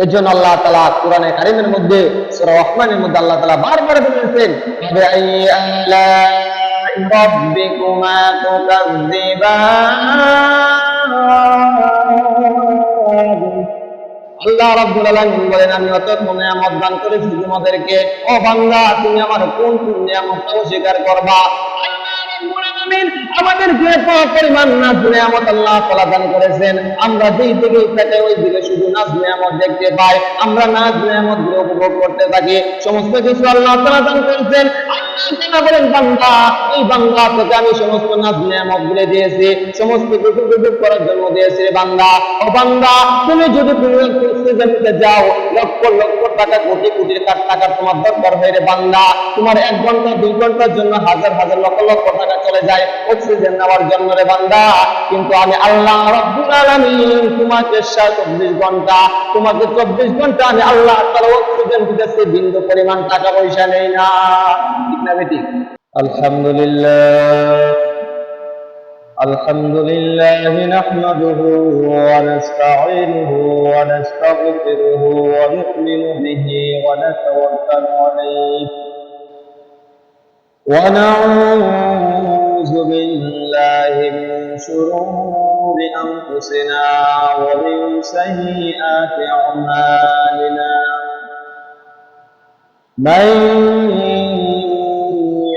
এর জন্য আল্লাহ তালা কোরআনে কারিমের মধ্যে সূরা রহমানের মধ্যে আল্লাহ তালা বারবার বলেছেন فبأي آلاء ربكما تكذبان আল্লাহ রাব্বুল আলামিন বলেন আমি অত নিয়ামত দান করেছি তোমাদেরকে ও বান্দা তুমি আমার কোন কোন নিয়ামতটা অস্বীকার করবা আলামিন আমাদেরকে এত পরিমাণ নাজ নিয়ামত আল্লাহ তাআলা দান করেছেন। আমরা যেই দিকে থাকে ওই দিকে শুধু নাজ নিয়ামত দেখতে পাই। আমরা নাজ নিয়ামতগুলো উপভোগ করতে থাকি। সমস্ত কিছু আল্লাহ তাআলা দান করেছেন। তোমার এক ঘণ্টা, দুই ঘণ্টার জন্য হাজার হাজার, লক্ষ লক্ষ টাকা চলে যায়। অক্সিজেন নেওয়ার জন্য রে বান্দা কিন্তু আমি আল্লাহ রাব্বুল আলামিন তোমাকে চব্বিশ ঘন্টা তোমাকে চব্বিশ ঘন্টা আমি আল্লাহ তার অক্সিজেন দিতেছি বিন্দু পরিমাণ টাকা পয়সা নেই না ঠিক না বেটি আলহামদুলিল্লাহ الحمد لله نحمده ونستعينه ونستغفره ونؤمن به ونتوكل عليه ونعوذ بالله من شرور أنفسنا ومن سيئات أعمالنا. من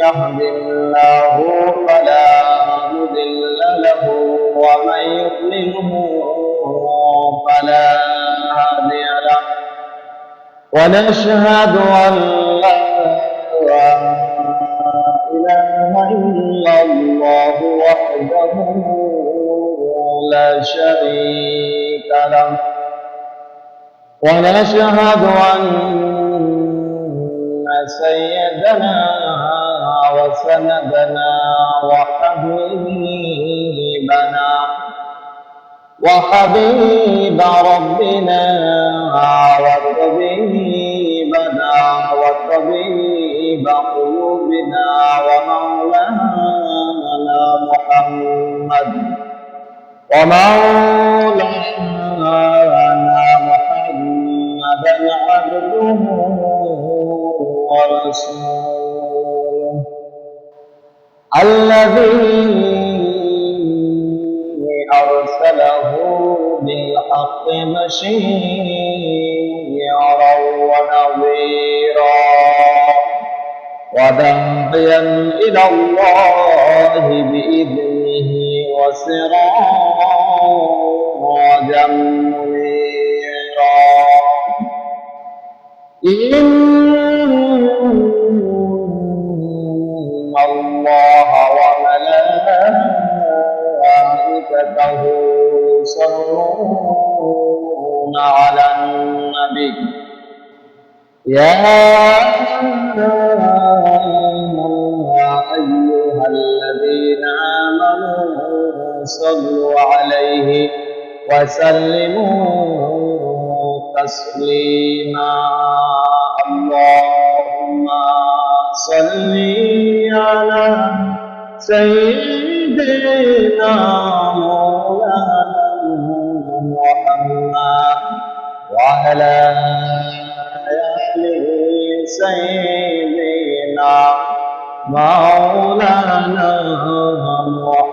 يهد الله فلا مضل له ومن يضلله فلا هادي له. ونشهد أن إلا الله وحده لا شريك له. ونشهد أن سيدنا وسندنا وحبيبنا وحبيب ربنا وطبيبنا وطبيب قلوبنا ومولانا محمد ومولانا محمدا عبده ورسوله الذي أرسله بالحق بشيرا ونذيرا وداعيا إلى الله بإذنه وسراجا منيرا إن الله وملائكته يصلون على النبي يا وسلموا تسليما اللهم صل على سيدنا مولانا محمد وعلى آله سيدنا مولانا محمد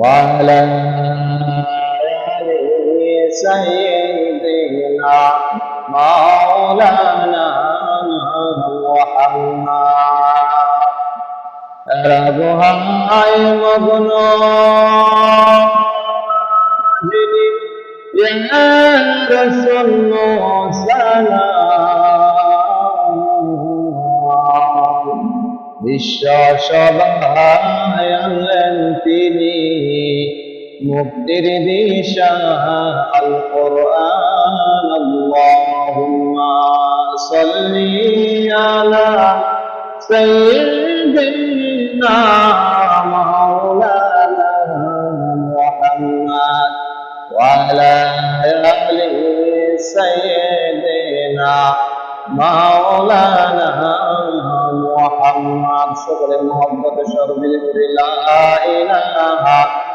وعلى آله سيدنا مولانا محمد ربهاي مبنو يا رسول سلام বিশ্ব সবাই মুক্তির দিশা আল কোরআন আল্লাহুম্মা সাল্লি আলা সাইয়্যিদিনা মাওলানা মুহাম্মদ ওয়া আলা আলি সাইয়্যিদিনা মাওলানা মুহাম্মদ সকলে মোহব্বতে সর্বিল লা ইলাহা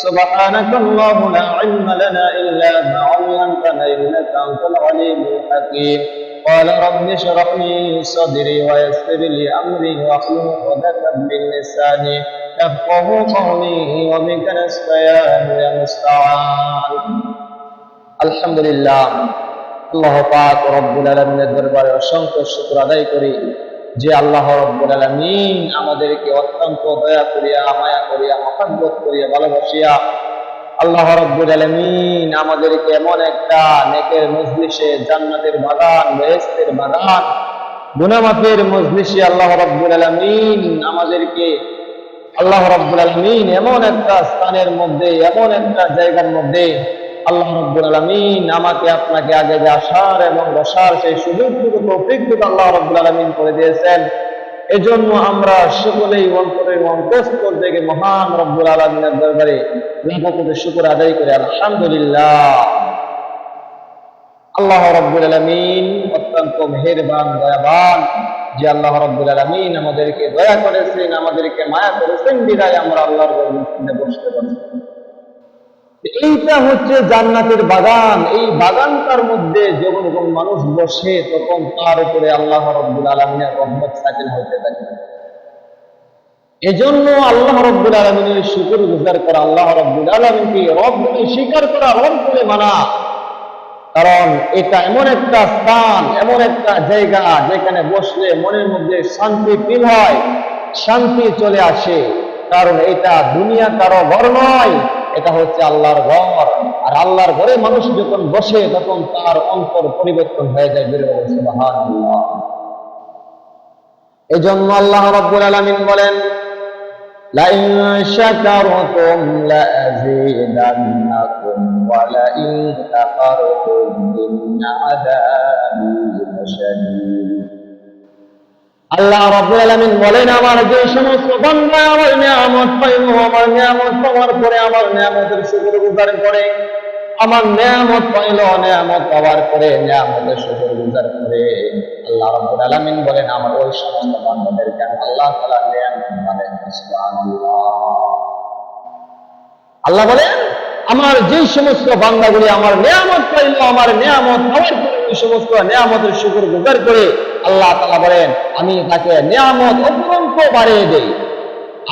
سبحانك اللهم لا علم لنا إلا ما علمتنا إنك أنت العليم الحكيم قال رب اشرح لي صدري ويسر لي أمري واحلل عقدة من لساني يفقه قولي وبك نستعان يا مستعان الحمد لله আল্লাহ পাক রব্বুল আলমিনের দরবারে অসংখ্য শুক্র আদায় করি যে আল্লাহ রব্বুল আলমিন আমাদেরকে অত্যন্ত দয়া করিয়া, মায়া করিয়া, মহাব্বত করিয়া ভালোবাসিয়া, আল্লাহ রব্বুল আলমিন আমাদেরকে এমন একটা নেকের মজলিসে জান্নাতের বাগান বেহেস্তের বাগান, গুনামাফের মজলিসে আল্লাহ রব্বুল আলমিন আমাদেরকে, আল্লাহ রব্বুল আলমিন এমন একটা স্থানের মধ্যে, এমন একটা জায়গার মধ্যে আল্লাহ রব্বুল আলমিন আমাকে আপনাকে আগে যে আসার এবং বসার সেই সুযোগটুকু তৌফিকটুকু আল্লাহ রব্বুল আলমিন করে দিয়েছেন। এজন্য আমরা সকলেই অন্তরের অন্তস্তর থেকে মহান রব্বুল আলমিনের দরবারে লাখপতি শুকুর আদায় করে, আলহামদুলিল্লাহ। আল্লাহ রব্বুল আলমিন অত্যন্ত মেহেরবান, দয়াবান, যে আল্লাহ রব্বুল আলমিন আমাদেরকে দয়া করেছেন, আমাদেরকে মায়া করেছেন, বিদায় আমরা আল্লাহর বসতে পারছি এইটা হচ্ছে জান্নাতের বাগান। এই বাগানটার মধ্যে যখন যখন মানুষ বসে, তখন তার উপরে আল্লাহ রব্বুল আলমিনের রহমত সাকিল হতে থাকে। এজন্য আল্লাহ রব্বুল আলমিনের শুকুর গুজার করা, আল্লাহ রব্বুল আলমিনকে রব স্বীকার করা রব বলে মানা। কারণ এটা এমন একটা স্থান, এমন একটা জায়গা যেখানে বসলে মনের মধ্যে শান্তি ফিল হয়, শান্তি চলে আসে। কারণ এটা দুনিয়া কারও ঘর নয়। এটা হচ্ছে আল্লাহর ঘর আর আল্লাহর ঘরে মানুষ যখন বসে তখন তার অন্তর পরিবর্তন হয়ে যায় বের এই জন্য আল্লাহ রব্বুল আলমিন বলেন لئن شكرتم لأزيدنكم ولئن كفرتم إن عذابي لشديد আল্লাহ রাব্বুল আলামিন বলেন, আমার যে সমস্ত বান্দা আমার নিয়ামত পাইল আমার নিয়ামত পাওয়ার পরে আমার নিয়ামতের শুকর গুজার করে, আমার নিয়ামত পাইল, নিয়ামত পাওয়ার পরে নিয়ামতের শুকর গুজার করে। আল্লাহ রাব্বুল আলামিন বলেন, আমার ওই সমস্ত বান্দাদেরকে আল্লাহ তাআলা নিয়ামত বলেন সুবহানাল্লাহ। আল্লাহ বলেন, আমার যে সমস্ত বান্দাগুলি আমার নিয়ামত পাইল, আমার নিয়ামত পাওয়ার পরে ওই সমস্ত নিয়ামতের শুকুর গুজার করে আল্লাহ তালা বলেন, আমি তাকে নিয়ামত অপরন্ত বাড়িয়ে দেই।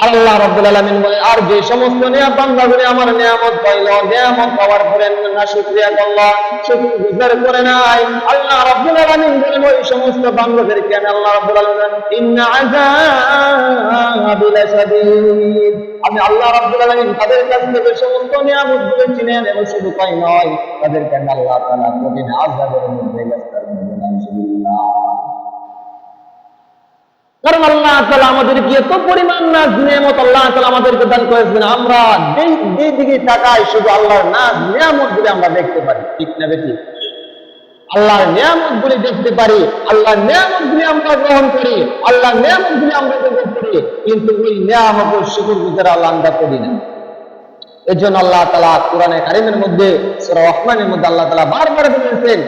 আর আল্লাহ রব্বুল আলমিন বলে, আর যে সমস্ত নিয়াম বান্দাগুলি আমার নিয়ামত পাইল, নিয়ামত পাওয়ার পরে না শুক্রিয়া করল শুক্র গুজার করে নাই। আল্লাহ রব্বুল আলমিন বলেন, ওই সমস্ত বান্দাদেরকে আমি আল্লাহ রব্বুল আলমিন আমি আল্লাহ রাব্বুল আলামিন তাদের কাছ থেকে সমস্ত নিয়ামতগুলো চিনে নেব শুধু তাই নয় তাদেরকে আমি আল্লাহ তাআলা কঠিন আযাবের মধ্যে গ্রেফতার কারণ আল্লাহ তালা আমাদেরকে এত পরিমাণ নাজ, নিয়ামত আল্লাহ তালা আমাদেরকে দান করেছেন। আমরা যেই দিকে তাকাই, শুধু আল্লাহর নাজ, নিয়ামত গুলি আমরা দেখতে পারি। ঠিক না বেটি আল্লাহর নিয়ামত গুলি দেখতে পারি আল্লাহ নিয়ামত গুলি আমরা গ্রহণ করি আল্লাহ নিয়ামত গুলি আমরা গ্রহণ করি কিন্তু ওই নিয়ামত শুকুর ভিতরে আল্লাহ আমরা করি না এর জন্য আল্লাহ তালা কোরআনে কারিমের মধ্যে, সুরা রহমানের মধ্যে আল্লাহ তালা বারবার বলেছেন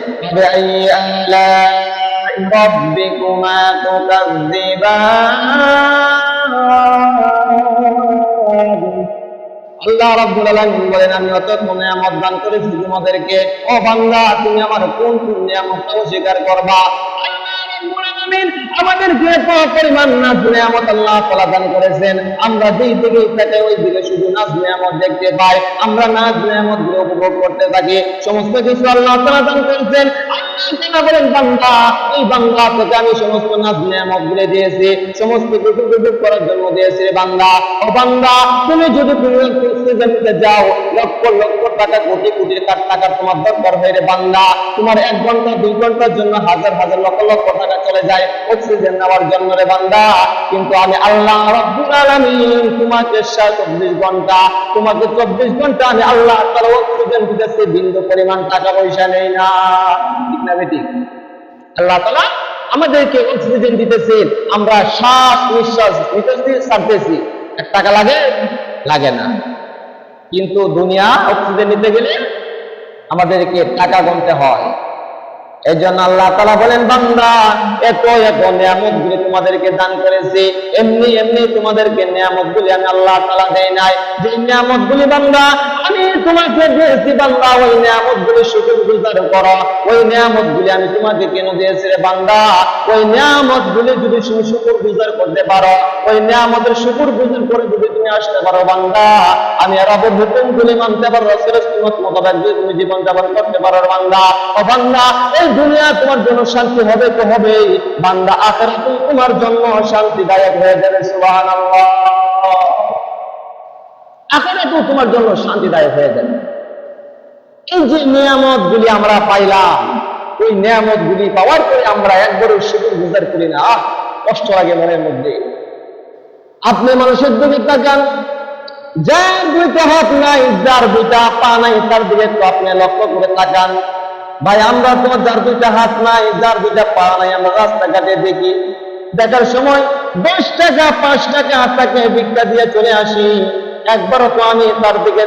ربكما تكذبان আল্লাহ রাব্বুল আলামিন বলেন আমি অতএব নিয়ামত দান করেছি তোমাদেরকে ও বান্দা তুমি আমার কোন কোন নিয়ামতটা অস্বীকার করবা আল্লাহ রাব্বুল আমাদেরকে এত পরিমাণ নাজ নিয়ামত আল্লাহ তাআলা দান করেছেন। আমরা যেই দিকে থাকে ওই দিকে শুধু নাজ নিয়ামত দেখতে পাই। আমরা নাজ নিয়ামতগুলো উপভোগ করতে থাকি। সমস্ত কিছু আল্লাহ তাআলা দান করেছেন। টাকা, কোটি কোটি টাকা তোমার দরকার তোমার এক ঘণ্টা, দুই ঘণ্টার জন্য হাজার হাজার, লক্ষ লক্ষ টাকা চলে যায়। অক্সিজেন নেওয়ার জন্য রে বান্দা। কিন্তু আমি আল্লাহ রাব্বুল আলামিন তোমাকে চব্বিশ ঘণ্টা, তোমাকে চব্বিশ ঘণ্টা আমি আল্লাহ অক্সিজেন বিন্দু পরিমাণ টাকা পয়সা নেই না। ঠিক না বেটি? আল্লাহ তালা আমাদেরকে অক্সিজেন আমরা শ্বাস নিঃশ্বাস এক টাকা লাগে? লাগে না। কিন্তু দুনিয়া অক্সিজেন নিতে গেলে আমাদেরকে টাকা গুনতে হয়। এই জন্য আল্লাহ তালা বলেন, বান্দা, এত এত নিয়ামত গুলি তোমাদেরকে দান করেছি। এমনি এমনি তোমাদেরকে নিয়ামত গুলি আমি আল্লাহ তালা দেয় নাই। যে নিয়ামত গুলি বান্দা, আমি তোমাকে দিয়েছি বান্দা, ওই নিয়ামত গুলি শুকুর গুজার করো। ওই নিয়ামত গুলি আমি তোমাকে কেন দিয়েছি রে বান্দা? ওই নিয়ামত গুলি যদি তুমি শুকুর গুজার করতে পারো, ওই নিয়ামতের শুকুর গুজার করে যদি আসতে পারো বান্দা। আমি রবের হুকুম গুলি মানতে পারো রসুলের সুন্নত মোতাবেক তুমি জীবন যাপন করতে পারো বান্দা। ও বান্দা, এই দুনিয়া তোমার জন্য শান্তি হবে তো হবে বান্দা আখেরাত তোমার জন্য শান্তিদায়ক হয়ে যাবে, সুবহানাল্লাহ। আখেরাত তোমার জন্য শান্তিদায়ক হয়ে যাবে। এই যে নিয়ামত গুলি আমরা পাইলাম, ওই নিয়ামত গুলি পাওয়ার পরে আমরা একবারও শুকুর গুজার করি না। কষ্ট লাগে মনের মধ্যে। আপনি মানুষের দিকে তাকান যার দুইটা হাত নাই, যার দুইটা পা নাই, তার দিকে একটু আপনি লক্ষ্য করে তাকান। ভাই, আমরা তো যার দুইটা হাত নাই, যার দুইটা পা নাই, আমরা রাস্তাঘাটে দেখি। দেখার সময় দশ টাকা, পাঁচ টাকা আট টাকা ভিক্ষা দিয়ে চলে আসি। একবারও তো আমি তার দিকে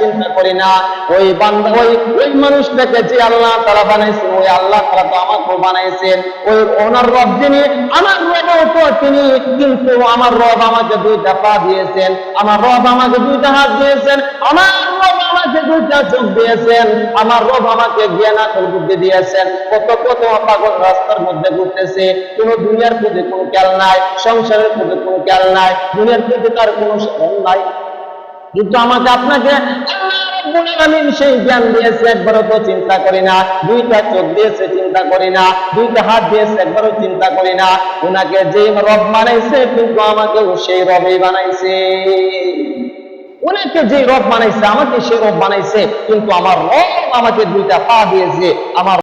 চিন্তা করি না। ওই বান্ধব ওই ওই মানুষটাকে যে আল্লাহ তারা বানাইছেন ওই আল্লাহ তারা তো আমাকেও বানাইছেন ওই ওনার রব যিনি, আমার রবও তো তিনি, কিন্তু আমার রব আমাকে দুইটা পা দিয়েছেন। আমার রব আমাকে দুইটা হাত দিয়েছেন। আমার রব আমাকে দুইটা চোখ দিয়েছেন, আমার রব আমাকে জ্ঞান আকল বুদ্ধি দিয়েছেন। কত কত পাগল রাস্তার মধ্যে ঘুরতেছে, কোন দুনিয়ার প্রতি কোনো খেয়াল নাই, সংসারের প্রতি কোনো খেয়াল নাই, দুনিয়ার প্রতি তার কোনো নাই। কিন্তু আমাকে আপনাকে সেই জ্ঞান দিয়েছে, একবারও তো চিন্তা করি না। দুইটা চোখ দিয়েছে, চিন্তা করি না। দুইটা হাত দিয়েছে, একবারও চিন্তা করি না। ওনাকে যে রব বানাইছে, কিন্তু আমাকেও সেই রবেই বানাইছে। ওনাকে যে রব বানাইছে, আমাকে সে রব বানাইছে, কিন্তু আমার রব আমাকে দুইটা পা দিয়েছে, আমার